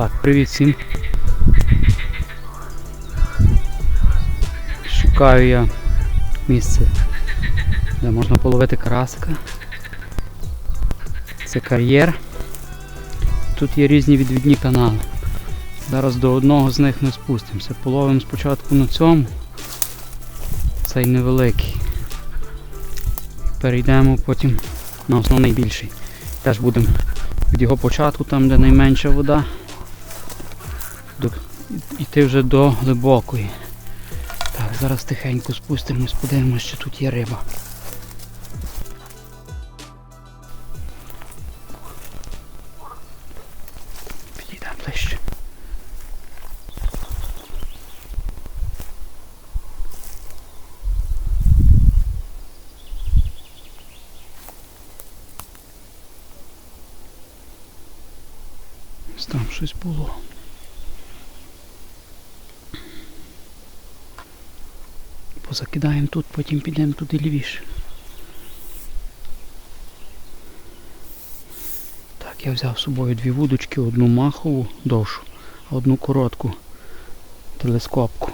Так, привіт всім. Шукаю я місце, де можна половити карасика. Це кар'єр. Тут є різні відвідні канали. Зараз до одного з них ми спустимося. Половимо спочатку на цьому. Цей невеликий. Перейдемо потім на основний більший. Теж будемо від його початку, там де найменша вода, йти вже до глибокої. Так, зараз тихенько спустимось, подивимось, чи тут є риба. Підійдемо ближче. Там щось було. Позакидаємо тут, потім підемо туди лівіше. Так, я взяв з собою дві вудочки, одну махову довшу, а одну коротку телескопку.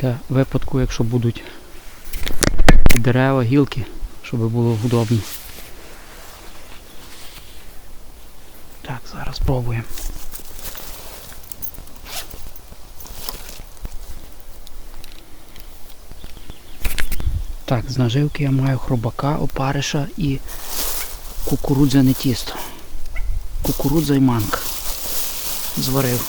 Для випадку, якщо будуть дерева, гілки, щоб було удобно. Так, зараз спробуємо. Так, з наживки я маю хробака, опариша і кукурудзяне тісто. Кукурудза і манка. Зварив.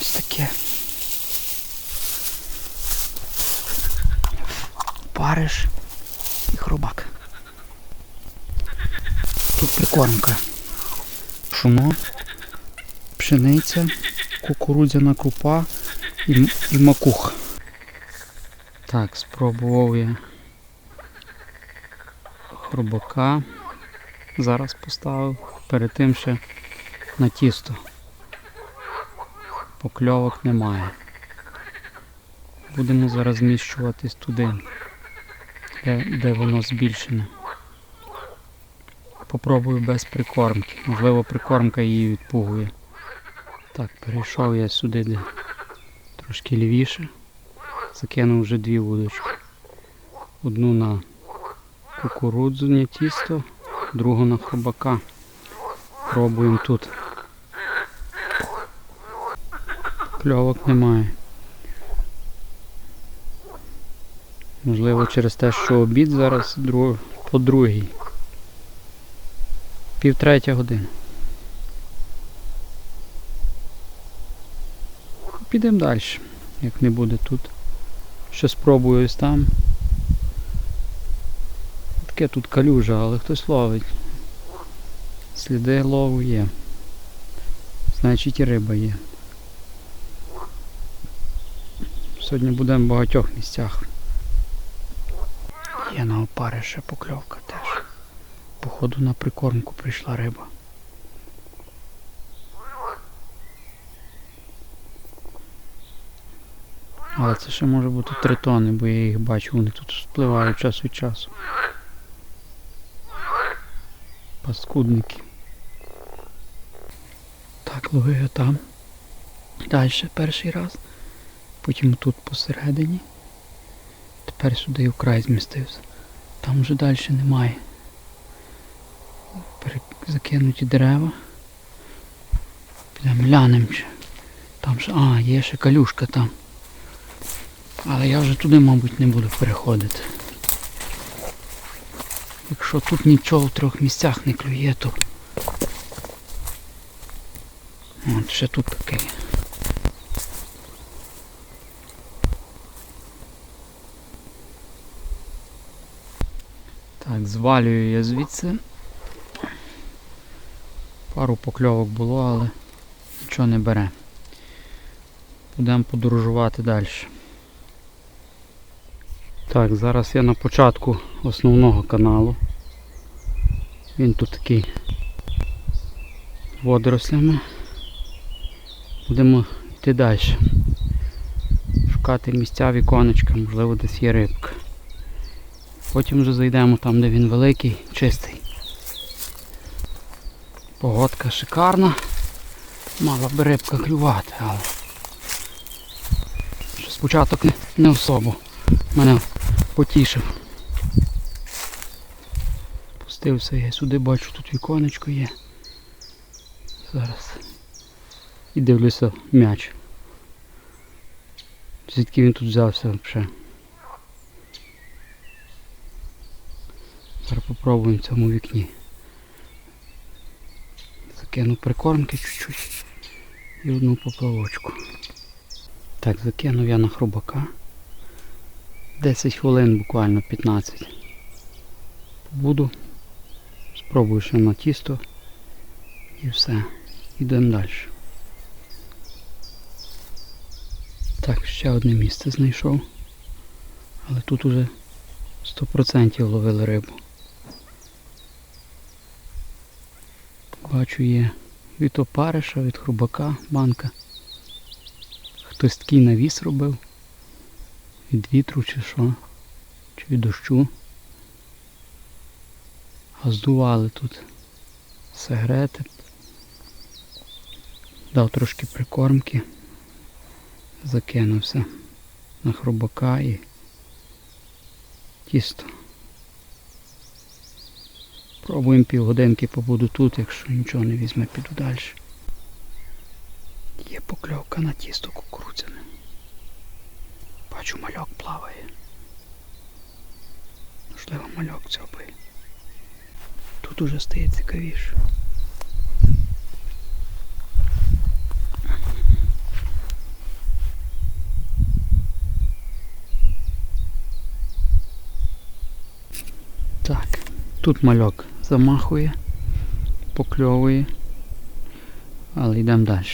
Ось таке. Париш і хробак. Тут прикормка. Пшоно, пшениця, кукурудзяна крупа і, і макух. Так, спробував я хробака. Зараз поставив. Перед тим ще на тісто. Покльовок немає. Будемо зараз зміщуватись туди, де, де воно збільшене. Попробую без прикормки. Можливо, прикормка її відпугує. Так, перейшов я сюди, де трошки лівіше. Закинув вже дві вудочки. Одну на кукурудзяне тісто, другу на хробака. Пробуємо тут. Кльовок немає. Можливо, через те, що обід зараз по другій. Пів третя Підемо далі, як не буде тут. Ще спробую ось там. Таке тут калюжа, але хтось ловить. Сліди лову є. Значить і риба є. Сьогодні будемо в багатьох місцях. Є на опариша покльовка теж. Походу на прикормку прийшла риба. Але це ще може бути три тони, бо я їх бачу, вони тут спливають час від часу. Паскудники. Так, лови я там. Далі перший раз. Потім тут посередині. Тепер сюди і вкрай змістився. Там вже далі немає. Закинуті дерева. Підемо глянемо. Там ще. А, є ще калюшка там. Але я вже туди, мабуть, не буду переходити. Якщо тут нічого в трьох місцях не клює, то. От ще тут таке. є. Так, звалюю я звідси. Пару покльовок було, але нічого не бере. Будемо подорожувати далі. Так, зараз я на початку основного каналу. Він тут такий водорослями. Будемо йти далі. Шукати місця віконечка, можливо десь є рибка. Потім вже зайдемо там, де він великий, чистий. Погодка шикарна. Мала би рибка клювати, але що спочатку не- не особо мене потішив. Пустився я сюди, бачу, тут віконечко є. Зараз. І дивлюся м'яч. Звідки він тут взявся взагалі? Зараз попробуємо в цьому вікні. Закину прикормки чуть-чуть і одну поплавочку. Так, закинув я на хробака. 10 хвилин, буквально 15. Буду. Спробую ще на тісто і все. Йдемо далі. Так, ще одне місце знайшов. Але тут уже 100% ловили рибу. Бачу є від опариша, від хрубака, банка. Хтось такий навіс робив. Від вітру чи що, чи від дощу. А здували тут сигарети. Дав трошки прикормки, закинувся на хробака і тісто. Пробуємо півгодинки побуду тут, якщо нічого не візьме, піду далі. Є покльовка на тісто кукурудзяне. Бачу, мальок плаває. Можливо, мальок цьопає. Тут уже стає цікавіше. Так, тут мальок замахує, покльовує, але йдемо далі.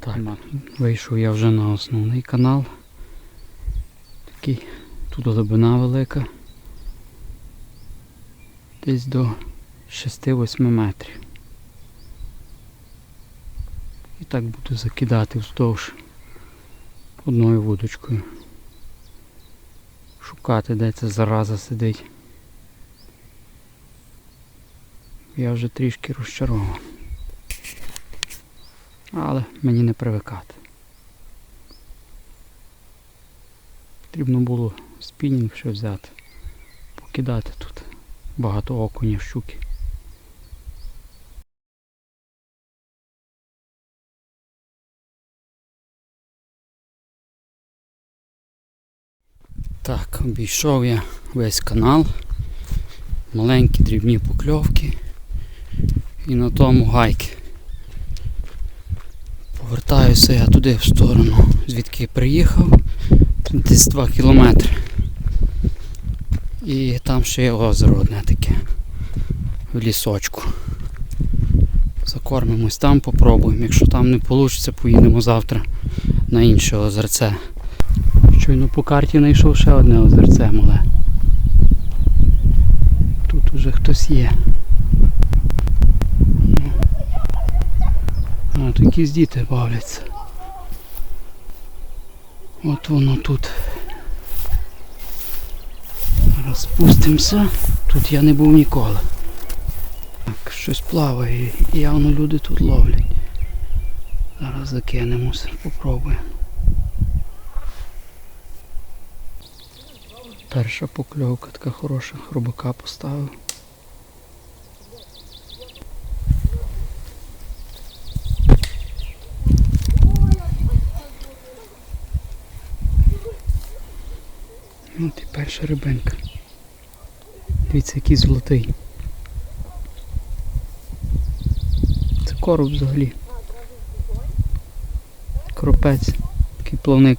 Так, вийшов я вже на основний канал. Такий, тут глибина велика. Десь до 6-8 метрів. І так буду закидати вздовж одною вудочкою. Шукати, де ця зараза сидить. Я вже трішки розчарований. Але мені не привикати. Потрібно було спінінг ще взяти, покидати тут багато окунів, щуки. Так, обійшов я весь канал. Маленькі дрібні покльовки. І на тому гайки. Повертаюся я туди в сторону, звідки приїхав. Десь 2 кілометри. І там ще є озеро одне таке. В лісочку. Закормимось там, попробуємо. Якщо там не вийде, поїдемо завтра на інше озерце. Щойно по карті знайшов ще одне озерце мале. Тут уже хтось є. А, тут якісь діти бавляться. От воно тут. Зараз спустимося. Тут я не був ніколи. Так, щось плаває явно люди тут ловлять. Зараз закинемося, попробуємо. Перша покльовка така хороша, хробака поставив. От і перша рибинка. Дивіться, який золотий. Це короб взагалі. Кропець, такий плавник.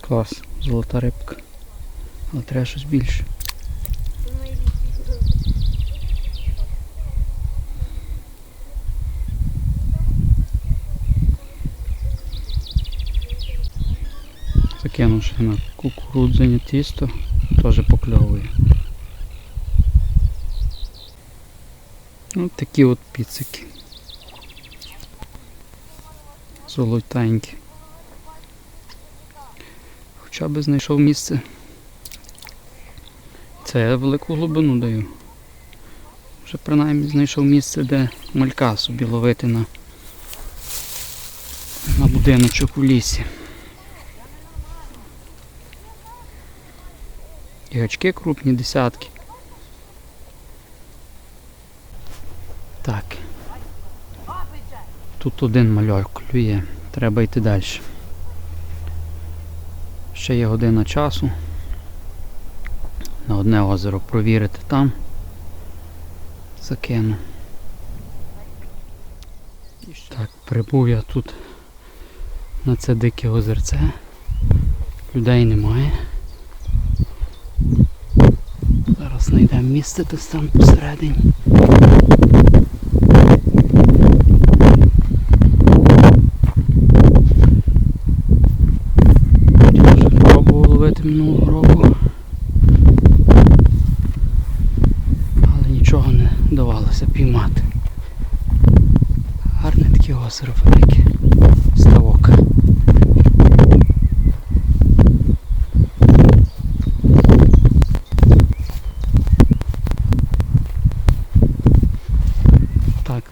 Клас, золота рибка. Але треба щось більше. Закинув ще на кукурудзяне тісто, теж покльовує. Ось такі от піцики. Золотенькі. Хоча би знайшов місце Це я велику глибину даю. Вже принаймні знайшов місце, де малька собі ловити на, на будиночок у лісі. І гачки крупні десятки. Так. Тут один мальок клює. Треба йти далі. Ще є година часу. На одне озеро провірити там. Закину. Так, прибув я тут на це дике озерце. Людей немає. Знайдемо місце десь там посередині. Пробував ловити минулого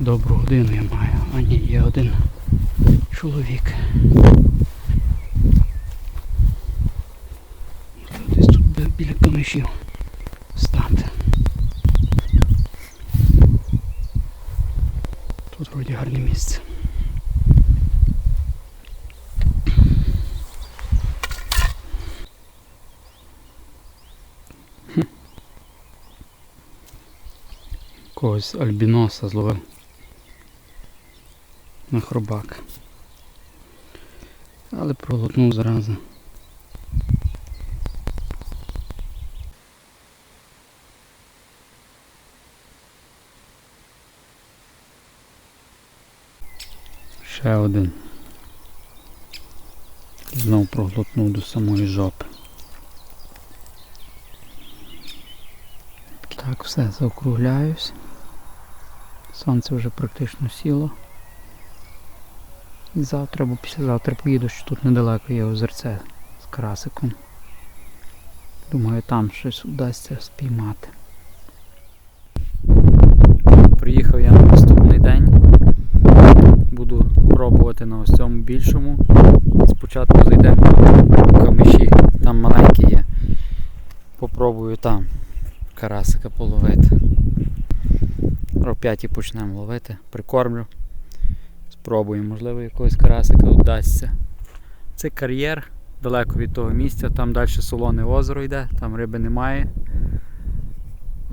добру годину я маю. А ні, є один чоловік. Десь тут біля камишів стати. Тут вроді гарне місце. Когось альбіноса зловив на хробак. Але проглотнув зразу. Ще один. Знов проглотнув до самої жопи. Так, все, заокругляюсь. Сонце вже практично сіло. І завтра або післязавтра поїду, що тут недалеко є озерце з красиком. Думаю, там щось вдасться спіймати. Приїхав я на наступний день. Буду пробувати на ось цьому більшому. Спочатку зайдемо на камиші, там маленькі є. Попробую там карасика половити. О п'ятій почнемо ловити, прикормлю. Спробуємо, можливо, якогось карасика вдасться. Це кар'єр далеко від того місця, там далі солоне озеро йде, там риби немає.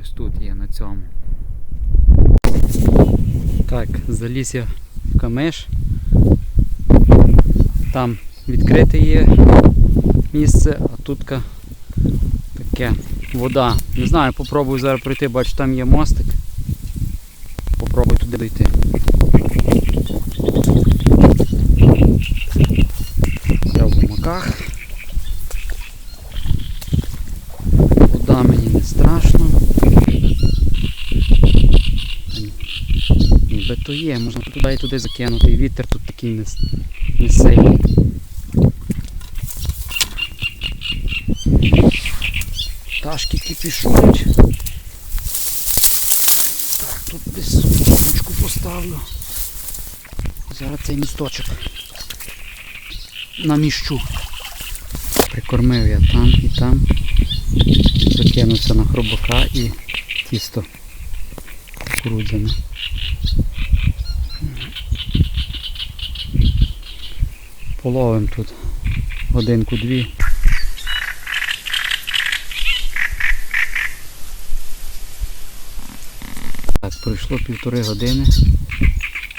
Ось тут є на цьому. Так, заліз я в камиш. Там відкрите є місце, а тут таке вода. Не знаю, попробую зараз пройти, бачу там є мостик. Попробую туди дойти. Я в гумаках. Вода мені не страшно. Та ні. Ніби то є, можна туди і туди закинути, і вітер тут такий не, не сильний. Пташки кипішують. Так, тут десь поставлю. Зараз цей місточок наміщу. Прикормив я там і там. Закинувся на хробака і тісто кукурудзяне. Половим тут годинку-дві. Так, пройшло півтори години.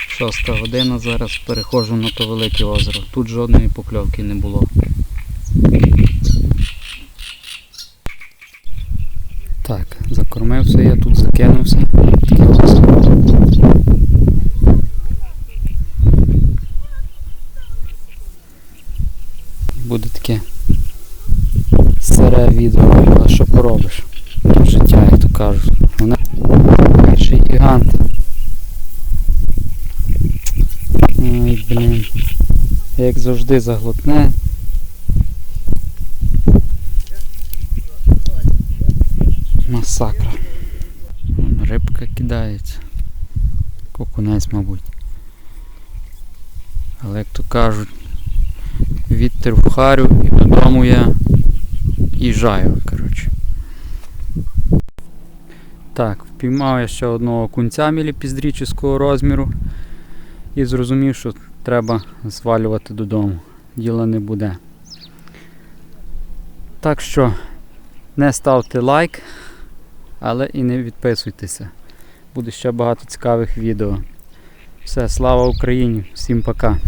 Шоста година, зараз перехожу на то велике озеро. Тут жодної покльовки не було. Так, закормився я, тут закинувся. Таке озеро. Буде таке старе відео, а що поробиш? Життя, як то кажуть. Вона перший гігант. Ой, блін. Як завжди заглотне. Масакра. Вон рибка кидається. Кокунець, мабуть. Але як то кажуть, вітер в харю і додому я їжджаю, коротше. Так, впіймав я ще одного кунця міліпіздрічського розміру і зрозумів, що треба звалювати додому. Діла не буде. Так що не ставте лайк, але і не відписуйтеся. Буде ще багато цікавих відео. Все, слава Україні! Всім пока!